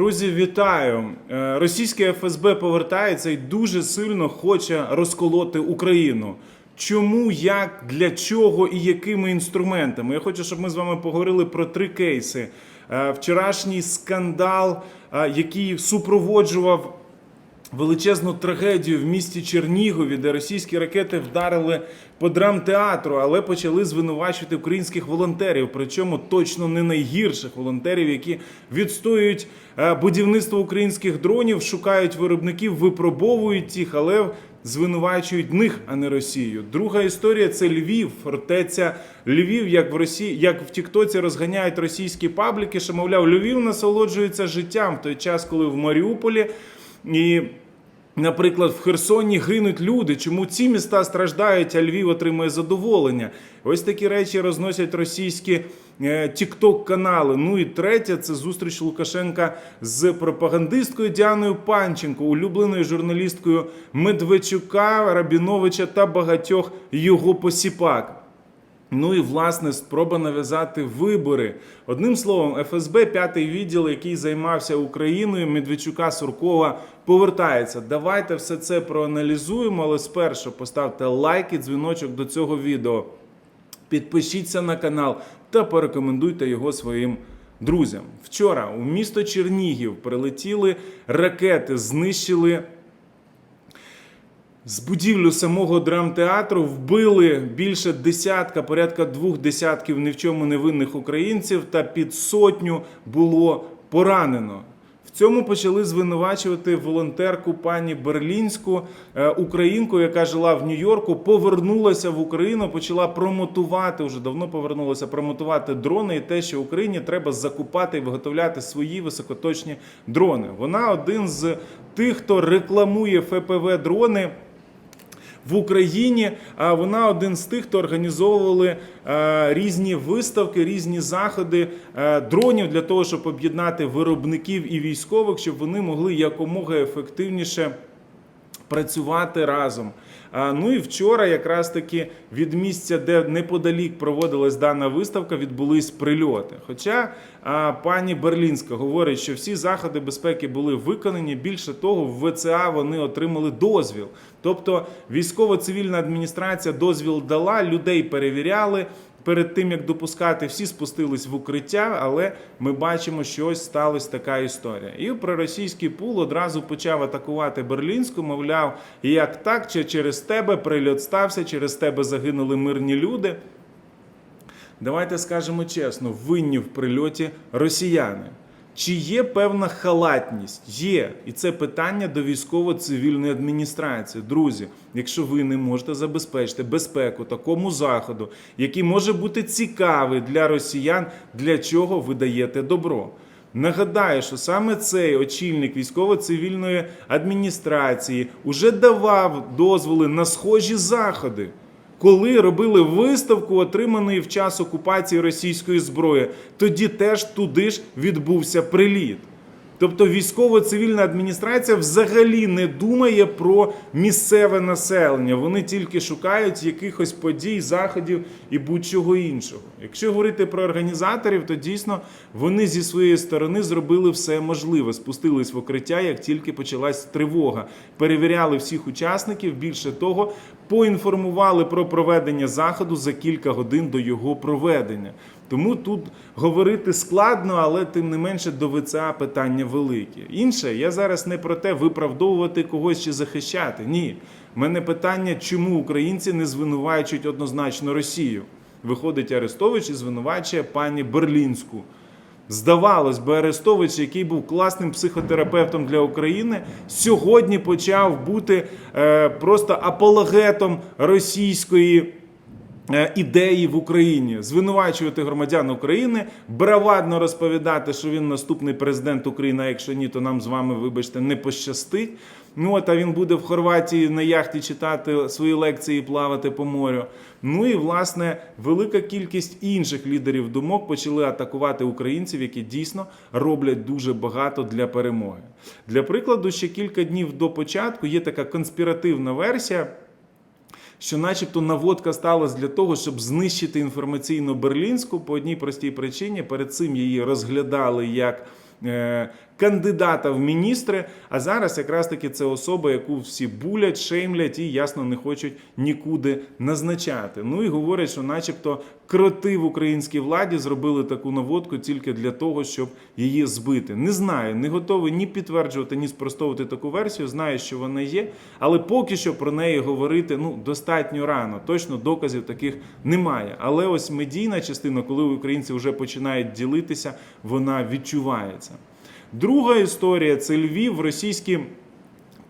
Друзі, вітаю! Е, Російське ФСБ повертається і дуже сильно хоче розколоти Україну. Чому, як, для чого і якими інструментами? Я хочу, щоб ми з вами поговорили про три кейси. Е, Вчорашній скандал, е, який супроводжував величезну трагедію в місті Чернігові, де російські ракети вдарили по драмтеатру, але почали звинувачувати українських волонтерів, причому точно не найгірших волонтерів, які відстоюють е, будівництво українських дронів, шукають виробників, випробовують їх, але звинувачують них, а не Росію. Друга історія це Львів, фортеця Львів, як в Росії, як в Тіктоці розганяють російські пабліки, що мовляв, Львів насолоджується життям в той час, коли в Маріуполі і. Наприклад, в Херсоні гинуть люди. Чому ці міста страждають, а Львів отримує задоволення? Ось такі речі розносять російські тікток канали. Ну і третє це зустріч Лукашенка з пропагандисткою Діаною Панченко, улюбленою журналісткою Медведчука, Рабіновича та багатьох його посіпак. Ну і власне спроба нав'язати вибори. Одним словом, ФСБ, п'ятий відділ, який займався Україною, Медведчука Суркова, повертається. Давайте все це проаналізуємо, але спершу поставте лайк і дзвіночок до цього відео. Підпишіться на канал та порекомендуйте його своїм друзям. Вчора у місто Чернігів прилетіли ракети, знищили. З будівлю самого драмтеатру вбили більше десятка, порядка двох десятків ні в чому невинних українців, та під сотню було поранено. В цьому почали звинувачувати волонтерку пані Берлінську, е, українку, яка жила в Нью-Йорку, повернулася в Україну, почала промотувати вже давно повернулася промотувати дрони і те, що Україні треба закупати і виготовляти свої високоточні дрони. Вона один з тих, хто рекламує ФПВ дрони в Україні. Вона один з тих, хто організовували е, різні виставки, різні заходи е, дронів для того, щоб об'єднати виробників і військових, щоб вони могли якомога ефективніше. Працювати разом. Ну і вчора, якраз таки від місця, де неподалік проводилась дана виставка, відбулись прильоти. Хоча пані Берлінська говорить, що всі заходи безпеки були виконані. Більше того, в ВЦА вони отримали дозвіл. Тобто військово-цивільна адміністрація дозвіл дала, людей перевіряли. Перед тим як допускати, всі спустились в укриття, але ми бачимо, що ось сталася така історія. І проросійський пул одразу почав атакувати Берлінську. Мовляв, як так, чи через тебе прильот стався, через тебе загинули мирні люди. Давайте скажемо чесно: винні в прильоті росіяни. Чи є певна халатність? Є. І це питання до військово-цивільної адміністрації. Друзі, якщо ви не можете забезпечити безпеку такому заходу, який може бути цікавий для росіян, для чого ви даєте добро? Нагадаю, що саме цей очільник військово-цивільної адміністрації уже давав дозволи на схожі заходи коли робили виставку, отриманої в час окупації російської зброї, тоді теж туди ж відбувся приліт. Тобто військово-цивільна адміністрація взагалі не думає про місцеве населення. Вони тільки шукають якихось подій, заходів і будь-чого іншого. Якщо говорити про організаторів, то дійсно вони зі своєї сторони зробили все можливе, спустились в укриття, як тільки почалась тривога. Перевіряли всіх учасників. Більше того, поінформували про проведення заходу за кілька годин до його проведення. Тому тут говорити складно, але тим не менше до ВЦА питання великі. Інше, я зараз не про те виправдовувати когось чи захищати. Ні. У мене питання, чому українці не звинувачують однозначно Росію. Виходить Арестович і звинувачує пані Берлінську. Здавалось би, Арестович, який був класним психотерапевтом для України, сьогодні почав бути е, просто апологетом російської. Е, Ідеї в Україні звинувачувати громадян України, бравадно розповідати, що він наступний президент України. А якщо ні, то нам з вами, вибачте, не пощастить. Ну от а він буде в Хорватії на яхті читати свої лекції, плавати по морю. Ну і власне велика кількість інших лідерів думок почали атакувати українців, які дійсно роблять дуже багато для перемоги. Для прикладу, ще кілька днів до початку є така конспіративна версія що, начебто, наводка сталася для того, щоб знищити інформаційну берлінську по одній простій причині. Перед цим її розглядали як е, кандидата в міністри. А зараз якраз таки це особа, яку всі булять, шеймлять і ясно не хочуть нікуди назначати. Ну і говорять, що, начебто, кроти в українській владі зробили таку наводку тільки для того, щоб її збити. Не знаю, не готовий ні підтверджувати, ні спростовувати таку версію. Знаю, що вона є, але поки що про неї говорити ну достатньо рано. Точно доказів таких немає. Але ось медійна частина, коли українці вже починають ділитися, вона відчувається. Друга історія це Львів, російські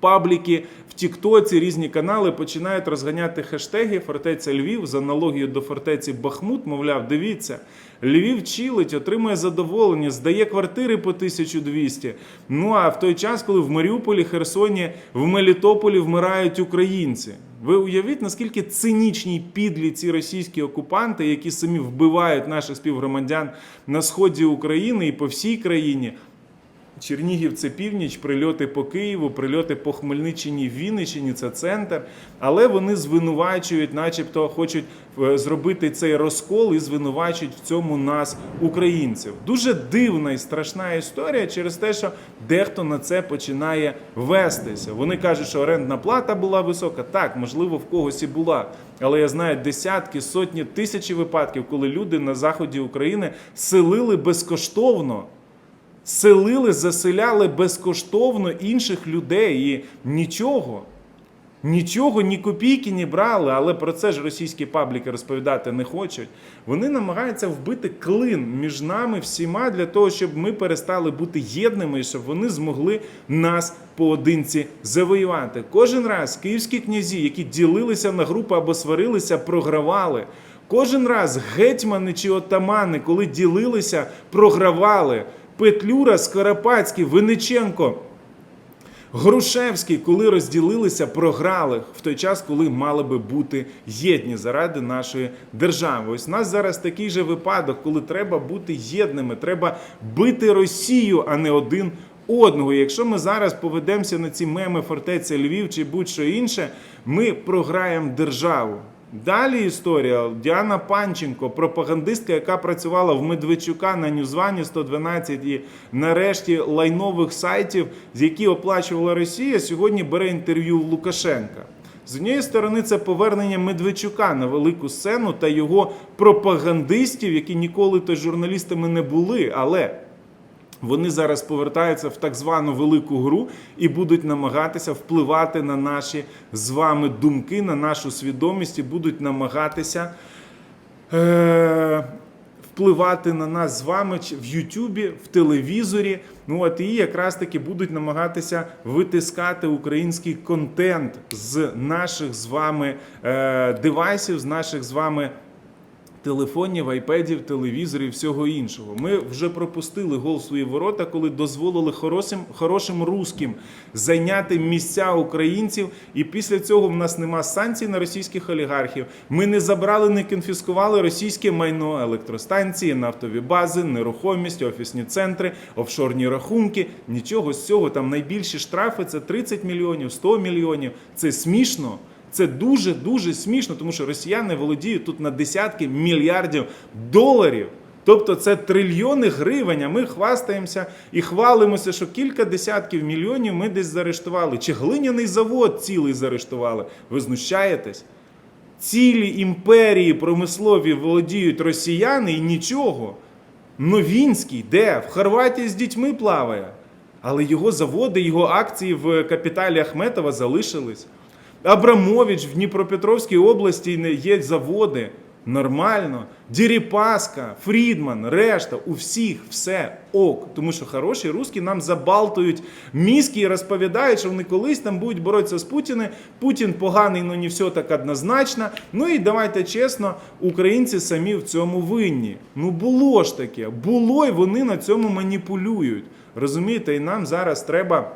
пабліки в Тіктоці, різні канали починають розганяти хештеги Фортеця Львів з аналогією до фортеці Бахмут. Мовляв, дивіться, Львів чилить, отримує задоволення, здає квартири по 1200. Ну а в той час, коли в Маріуполі, Херсоні, в Мелітополі вмирають українці. Ви уявіть, наскільки цинічні підлі ці російські окупанти, які самі вбивають наших співгромадян на сході України і по всій країні. Чернігів це північ, прильоти по Києву, прильоти по Хмельниччині, Вінниччині це центр. Але вони звинувачують, начебто, хочуть е, зробити цей розкол і звинувачують в цьому нас, українців. Дуже дивна і страшна історія через те, що дехто на це починає вестися. Вони кажуть, що орендна плата була висока. Так, можливо, в когось і була. Але я знаю десятки, сотні, тисячі випадків, коли люди на заході України селили безкоштовно селили, заселяли безкоштовно інших людей і нічого. Нічого, ні копійки не брали, але про це ж російські пабліки розповідати не хочуть. Вони намагаються вбити клин між нами всіма для того, щоб ми перестали бути єдними і щоб вони змогли нас поодинці завоювати. Кожен раз київські князі, які ділилися на групи або сварилися, програвали. Кожен раз гетьмани чи отамани, коли ділилися, програвали. Петлюра, Скоропадський, Винниченко. Грушевський, коли розділилися, програли в той час, коли мали би бути єдні заради нашої держави. Ось у нас зараз такий же випадок, коли треба бути єдними, треба бити Росію, а не один одного. Якщо ми зараз поведемося на ці меми фортеця Львів чи будь-що інше, ми програємо державу. Далі історія Діана Панченко, пропагандистка, яка працювала в Медведчука на Ньюзвані 112 і нарешті лайнових сайтів, з які оплачувала Росія, сьогодні бере інтерв'ю в Лукашенка. З однієї сторони, це повернення Медведчука на велику сцену та його пропагандистів, які ніколи то журналістами не були, але вони зараз повертаються в так звану велику гру і будуть намагатися впливати на наші з вами думки, на нашу свідомість і будуть намагатися е- впливати на нас з вами в Ютубі, в телевізорі. Ну от і якраз таки будуть намагатися витискати український контент з наших з вами е- девайсів, з наших з вами. Телефонів, айпедів, телевізорів, всього іншого. Ми вже пропустили гол свої ворота, коли дозволили хорошим, хорошим русським зайняти місця українців. І після цього в нас нема санкцій на російських олігархів. Ми не забрали, не конфіскували російське майно, електростанції, нафтові бази, нерухомість, офісні центри, офшорні рахунки. Нічого з цього там найбільші штрафи це 30 мільйонів, 100 мільйонів. Це смішно. Це дуже дуже смішно, тому що росіяни володіють тут на десятки мільярдів доларів. Тобто це трильйони гривень. а Ми хвастаємося і хвалимося, що кілька десятків мільйонів ми десь заарештували. Чи глиняний завод цілий заарештували? Ви знущаєтесь? Цілі імперії промислові володіють росіяни і нічого. Новінський, де? В Хорватії з дітьми плаває. Але його заводи, його акції в капіталі Ахметова залишились. Абрамович в Дніпропетровській області не є заводи. Нормально. Діріпаска, Фрідман, решта, у всіх все ок. Тому що хороші русські нам забалтують мізки і розповідають, що вони колись там будуть боротися з Путіним. Путін поганий, але не все так однозначно. Ну і давайте чесно, українці самі в цьому винні. Ну було ж таке, було, і вони на цьому маніпулюють. Розумієте, і нам зараз треба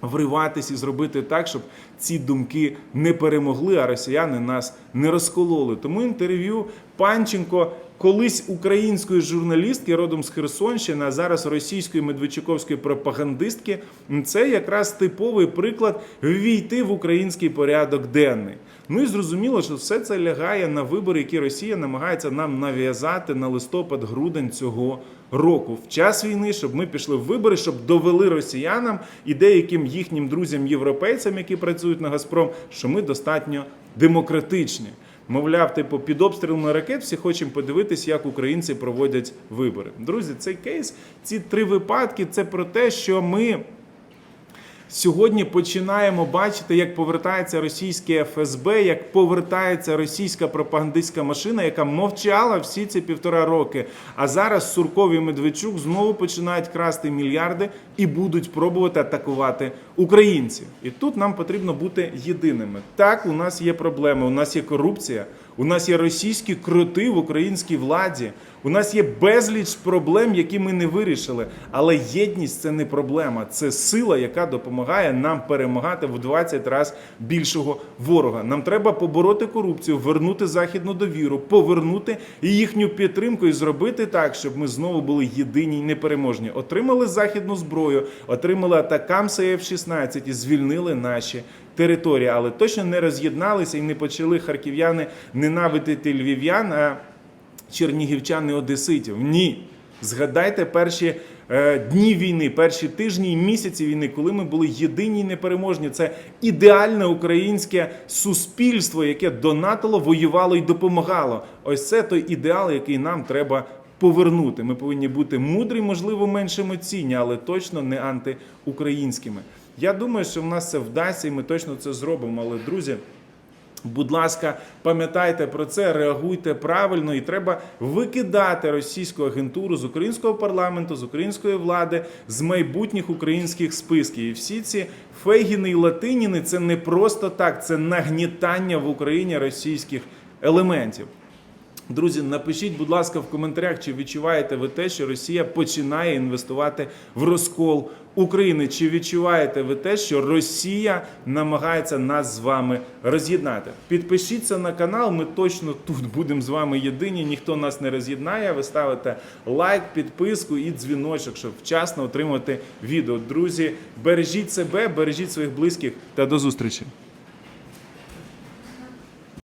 вриватись і зробити так, щоб ці думки не перемогли, а росіяни нас не розкололи. Тому інтерв'ю Панченко, колись української журналістки родом з Херсонщини, а зараз російської медведчуковської пропагандистки, це якраз типовий приклад ввійти в український порядок денний. Ну і зрозуміло, що все це лягає на вибори, які Росія намагається нам нав'язати на листопад-грудень цього року, в час війни, щоб ми пішли в вибори, щоб довели росіянам і деяким їхнім друзям-європейцям, які працюють на Газпром, що ми достатньо демократичні. Мовляв, типу, під обстрілами ракет всі хочемо подивитись, як українці проводять вибори. Друзі, цей кейс, ці три випадки це про те, що ми Сьогодні починаємо бачити, як повертається російське ФСБ, як повертається російська пропагандистська машина, яка мовчала всі ці півтора роки. А зараз Сурков і Медведчук знову починають красти мільярди і будуть пробувати атакувати українців. І тут нам потрібно бути єдиними. Так, у нас є проблеми, у нас є корупція, у нас є російські кроти в українській владі. У нас є безліч проблем, які ми не вирішили. Але єдність це не проблема, це сила, яка допомагає нам перемагати в 20 разів більшого ворога. Нам треба побороти корупцію, вернути західну довіру, повернути їхню підтримку і зробити так, щоб ми знову були єдині й непереможні. Отримали західну зброю, отримали атакам F-16 і звільнили наші. Території, але точно не роз'єдналися і не почали харків'яни ненавидити львів'ян, а чернігівчан і одеситів. Ні. Згадайте перші е, дні війни, перші тижні і місяці війни, коли ми були єдині і непереможні. Це ідеальне українське суспільство, яке донатило, воювало і допомагало. Ось це той ідеал, який нам треба повернути. Ми повинні бути мудрі, можливо, менш емоційні, але точно не антиукраїнськими. Я думаю, що в нас це вдасться, і ми точно це зробимо. Але друзі. Будь ласка, пам'ятайте про це, реагуйте правильно, і треба викидати російську агентуру з українського парламенту, з української влади, з майбутніх українських списків. І всі ці фейгіни і латиніни це не просто так, це нагнітання в Україні російських елементів. Друзі, напишіть, будь ласка, в коментарях, чи відчуваєте ви те, що Росія починає інвестувати в розкол України? Чи відчуваєте ви те, що Росія намагається нас з вами роз'єднати? Підпишіться на канал. Ми точно тут будемо з вами єдині. Ніхто нас не роз'єднає. Ви ставите лайк, підписку і дзвіночок, щоб вчасно отримати відео. Друзі, бережіть себе, бережіть своїх близьких та до зустрічі.